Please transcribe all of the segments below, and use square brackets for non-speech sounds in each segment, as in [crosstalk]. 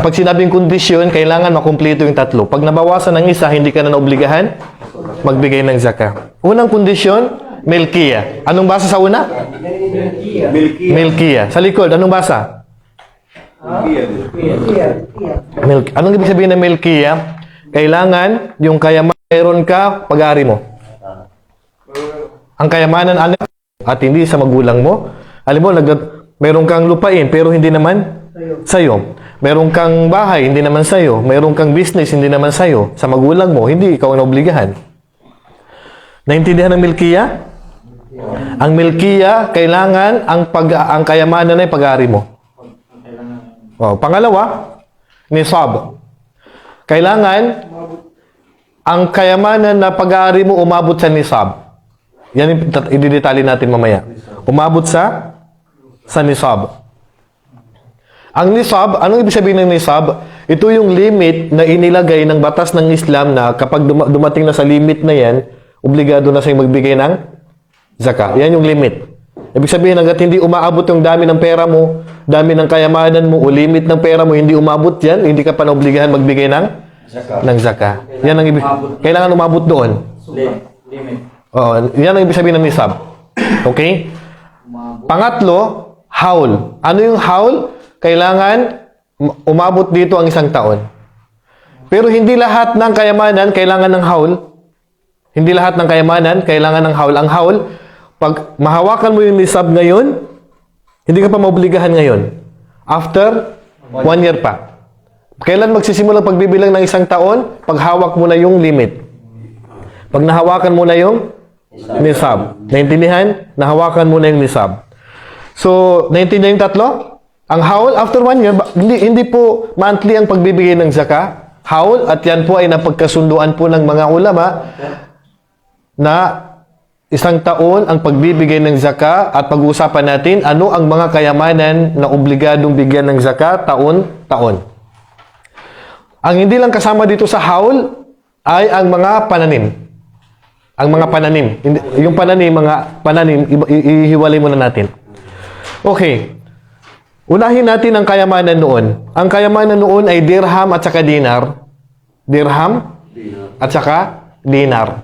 Pag sinabing kondisyon, kailangan makumpleto yung tatlo. Pag nabawasan ng isa, hindi ka na naobligahan magbigay ng zakah. Unang kondisyon, milkiya. Anong basa sa una? Milkiya. Sa likod, anong basa? Milk. Anong ibig sabihin ng milkiya? Kailangan yung kayamanan meron ka, pag-ari mo. Ang kayamanan ano? At hindi sa magulang mo. Alam mo, nag meron kang lupain pero hindi naman sa'yo. Meron kang bahay, hindi naman sa'yo. Meron kang business, hindi naman sa'yo. Sa magulang mo, hindi ikaw ang obligahan. Naintindihan ng milkiya? Ang milkiya, kailangan ang pag ang kayamanan ay pag-ari mo. Oh, pangalawa, nisab. Kailangan ang kayamanan na pag-aari mo umabot sa nisab. Yan yung ididetali natin mamaya. Umabot sa sa nisab. Ang nisab, anong ibig sabihin ng nisab? Ito yung limit na inilagay ng batas ng Islam na kapag duma- dumating na sa limit na yan, obligado na sa'yo magbigay ng zaka. Yan yung limit. Ibig sabihin, hanggat hindi umaabot yung dami ng pera mo, dami ng kayamanan mo, o limit ng pera mo, hindi umabot yan, hindi ka pa naobligahan magbigay ng ng zaka. Yan ang ibig. Kailangan umabot doon. Limit. Oo, yan ang ibig sabihin ng nisab. Okay? Pangatlo, haul. Ano yung haul? Kailangan um- umabot dito ang isang taon. Pero hindi lahat ng kayamanan kailangan ng haul. Hindi lahat ng kayamanan kailangan ng haul. Ang haul, pag mahawakan mo yung nisab ngayon, hindi ka pa maobligahan ngayon. After one year pa. Kailan magsisimula pagbibilang ng isang taon? Pag hawak mo na yung limit. Pag nahawakan mo na yung nisab. Naintindihan? Nahawakan mo na yung nisab. So, naintindihan yung tatlo? Ang haul, after one year, hindi, hindi po monthly ang pagbibigay ng zaka. Haul, at yan po ay napagkasunduan po ng mga ulama na isang taon ang pagbibigay ng zaka at pag-uusapan natin ano ang mga kayamanan na obligadong bigyan ng zaka taon-taon. Ang hindi lang kasama dito sa haul ay ang mga pananim. Ang mga pananim. Yung pananim, mga pananim, ihiwalay muna natin. Okay. Unahin natin ang kayamanan noon. Ang kayamanan noon ay dirham at saka dinar. Dirham at saka dinar.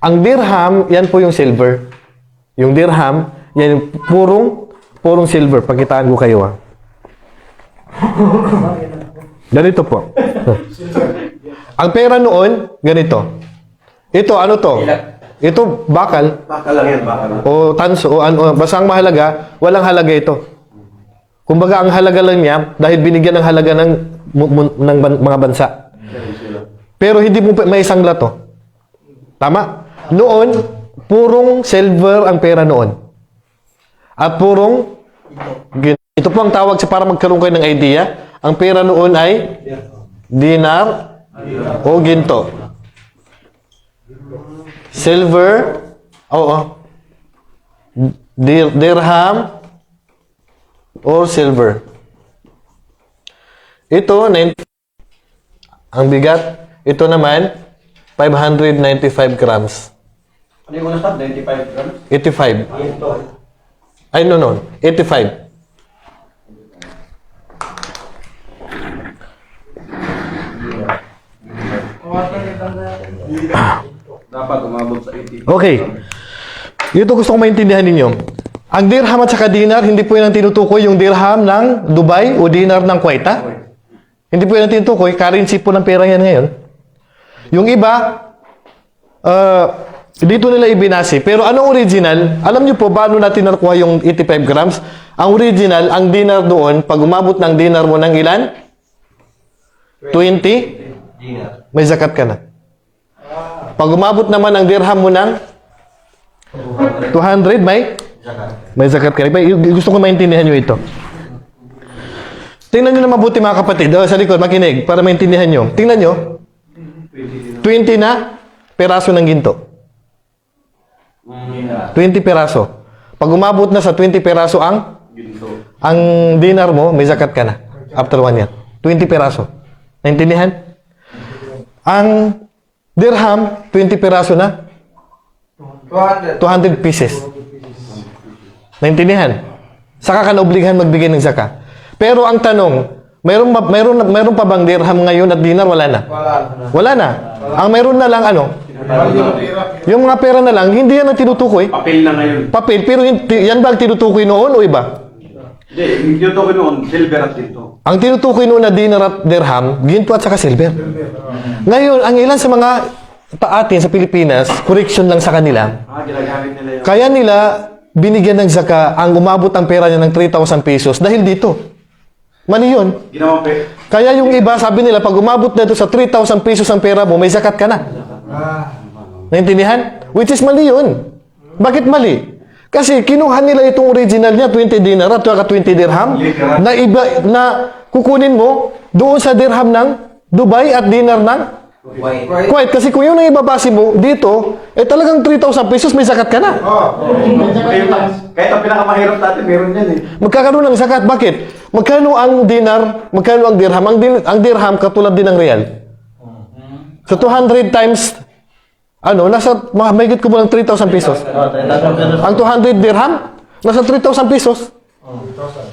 Ang dirham, yan po yung silver. Yung dirham, yan yung purong, purong silver. Pakitaan ko kayo ah. Ganito po. Ang pera noon, ganito. Ito, ano to? Ito, bakal. Baka lang yan, baka lang. O tanso, o ano, basta ang mahalaga, walang halaga ito. Kumbaga, ang halaga lang niya, dahil binigyan ng halaga ng, ng ban- mga bansa. Pero hindi mo may isang lato. Tama? Noon, purong silver ang pera noon. At purong ito po ang tawag sa para magkaroon kayo ng idea. Ang pera noon ay dinar o ginto. Silver, oo. Dir- dirham or silver. Ito, 90 ang bigat, ito naman, 595 grams. Ano yung una stop? 95 grams? 85. Ay, no, no. 85. Dapat umabot sa 80. Okay. Ito gusto kong maintindihan ninyo. Ang dirham at saka dinar, hindi po yan ang tinutukoy yung dirham ng Dubai o dinar ng Kuwait? Hindi po yan ang tinutukoy. Currency po ng pera yan ngayon. Yung iba, uh, dito nila ibinasi. Pero anong original? Alam niyo po, paano natin nakuha yung 85 grams? Ang original, ang dinar doon, pag umabot ng dinar mo ng ilan? 20? Dinar. May zakat ka na. Pag umabot naman ang dirham mo ng 200, may may zakat ka. Y- Gusto ko maintindihan nyo ito. Tingnan nyo na mabuti mga kapatid. Oh, sa likod, makinig, para maintindihan nyo. Tingnan nyo. 20 na peraso ng ginto. Dinar. 20 peraso. Pag umabot na sa 20 peraso ang Ginto. ang dinar mo, may zakat ka na. After one year. 20 peraso. Naintindihan? Ang dirham, 20 peraso na. 200. 200 pieces. Naintindihan? Saka ka naobligahan magbigay ng zaka. Pero ang tanong, Mayroon, ba- mayroon, na- mayroon pa bang dirham ngayon at dinar? Wala na. Wala. Wala na. Ang mayroon na lang ano? Yung mga pera na lang, hindi yan ang tinutukoy. Papel na ngayon. Papel, pero yan ba ang tinutukoy noon o iba? Hindi, yung ko noon, silver at ginto. Ang tinutukoy noon na dinar at dirham, ginto at saka silver. Ngayon, ang ilan sa mga ta atin sa Pilipinas, correction lang sa kanila, Ah, ginagamit nila yun. kaya nila binigyan ng zaka ang umabot ang pera niya ng 3,000 pesos dahil dito. Mali yun. Ginawa pe. Kaya yung iba, sabi nila, pag umabot na ito sa 3,000 pesos ang pera mo, may zakat ka na. Naintindihan? Which is mali yun. Bakit mali? Kasi kinuha nila itong original niya, 20 dinar at saka 20 dirham, na iba na kukunin mo doon sa dirham ng Dubai at dinar ng White. Kuwait. Kasi kung yun ang ibabase mo dito, eh talagang 3,000 pesos may zakat ka na. Lang. Kahit ang pinakamahirap natin, meron yan eh. Magkakaroon ng zakat. Bakit? Magkano ang dinar? Magkano ang dirham? Ang, din, ang dirham katulad din ng real. So 200 times ano, nasa mga mahigit ko mo ng 3,000 pesos. Ang 200 dirham, nasa 3,000 pesos.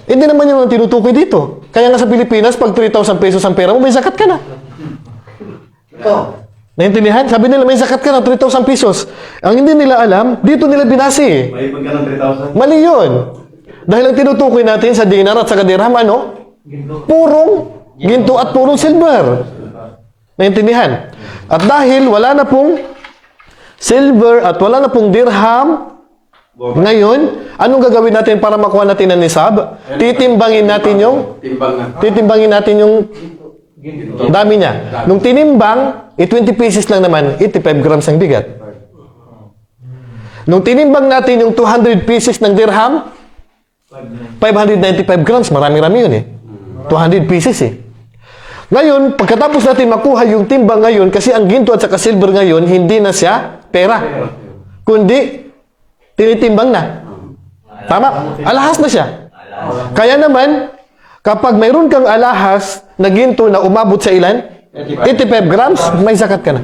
Hindi naman yun ang tinutukoy dito. Kaya nga sa Pilipinas, pag 3,000 pesos ang pera mo, may zakat ka na. Naintindihan? Sabi nila, may zakat ka na, 3,000 pesos. Ang hindi nila alam, dito nila binasi. May pagka ng 3,000. Mali yun. Dahil ang tinutukoy natin sa dinar at sa dirham, ano? Purong ginto at purong silver. Naintindihan? At dahil wala na pong silver at wala na pong dirham, ngayon, anong gagawin natin para makuha natin ang nisab? Titimbangin natin yung Timbang titimbangin natin yung dami niya. Nung tinimbang, eh 20 pieces lang naman, 85 grams ang bigat. Nung tinimbang natin yung 200 pieces ng dirham, 595 grams, marami-rami yun eh. 200 pieces eh. Ngayon, pagkatapos natin makuha yung timbang ngayon, kasi ang ginto at saka silver ngayon, hindi na siya pera. Kundi, tinitimbang na. Tama? Alahas na siya. Kaya naman, kapag mayroon kang alahas na ginto na umabot sa ilan? 85 grams, may zakat ka na.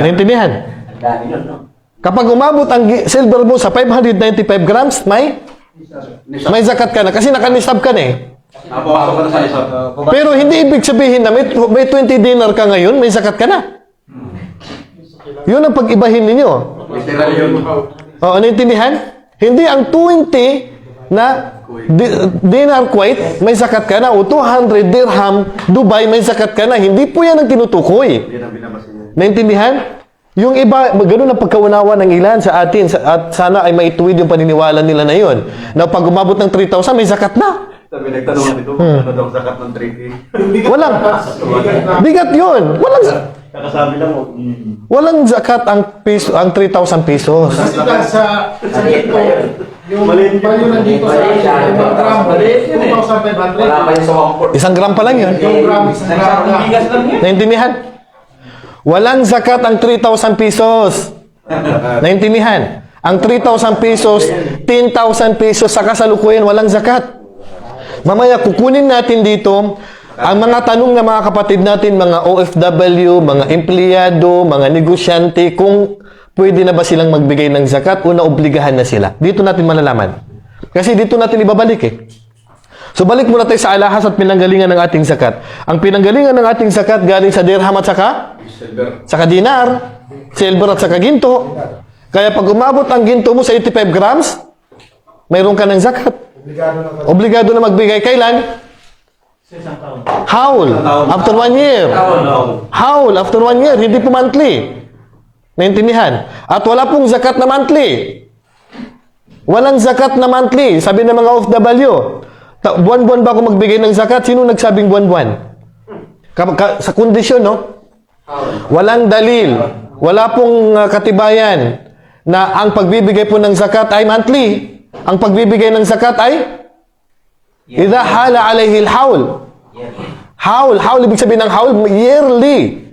Naintindihan? Kapag umabot ang silver mo sa 595 grams, may may zakat ka na kasi nakanisab ka na eh. Pero hindi ibig sabihin na may, may 20 dinar ka ngayon, may zakat ka na. Yun ang pag-ibahin ninyo. Oo, naintindihan? Hindi ang 20 na di- dinar Kuwait, may zakat ka na. O 200 dirham Dubai, may zakat ka na. Hindi po yan ang tinutukoy. Naintindihan? Yung iba, ganun ang pagkaunawa ng ilan sa atin sa- at sana ay maituwid yung paniniwala nila na yun. Na pag umabot ng 3,000, may zakat na. Sabi, nagtanong dito, ano daw zakat ng 3K? [laughs] Walang. Bigat yun. Walang, Kakasabi lang mo. walang zakat ang, piso, ang 3,000 pesos. Kasi ka sa sa dito, yung Maliit yun. value nandito sa Maliit yan. ibang gram, Maliit yun eh. 2,500. Wala pa yung sa. Isang gram pa lang yun. Yung gram, isang gram lang. bigas lang yan. Naintindihan? Walang zakat ang 3,000 pesos. [laughs] Naintindihan? Ang 3,000 pesos, 10,000 pesos sa kasalukuyan, walang zakat. Mamaya, kukunin natin dito ang mga tanong ng mga kapatid natin, mga OFW, mga empleyado, mga negosyante, kung pwede na ba silang magbigay ng zakat o naobligahan na sila. Dito natin malalaman. Kasi dito natin ibabalik eh. So balik muna tayo sa alahas at pinanggalingan ng ating zakat. Ang pinanggalingan ng ating zakat galing sa dirham at saka Silver. saka dinar, silver at saka ginto. Kaya pag umabot ang ginto mo sa 85 grams, mayroon ka ng zakat. Obligado na ka. Obligado na magbigay. Kailan? Howl. After one year. Howl. After one year. Hindi po monthly. Naintindihan? At wala pong zakat na monthly. Walang zakat na monthly. Sabi ng mga OFW. Buwan-buwan ba ako magbigay ng zakat? Sino nagsabing buwan-buwan? Sa kondisyon, no? Walang dalil. Wala pong uh, katibayan na ang pagbibigay po ng zakat ay monthly. Ang pagbibigay ng zakat ay Idha hala alayhi al-hawl. Hawl. Hawl, ibig sabihin ng hawl, yearly.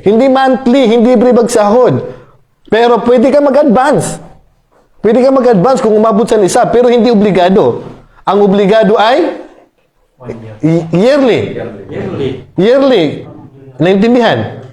Hindi monthly, hindi every bagsahod. Pero pwede ka mag-advance. Pwede ka mag-advance kung umabot sa nisa, pero hindi obligado. Ang obligado ay y- yearly. Yearly. Naintindihan?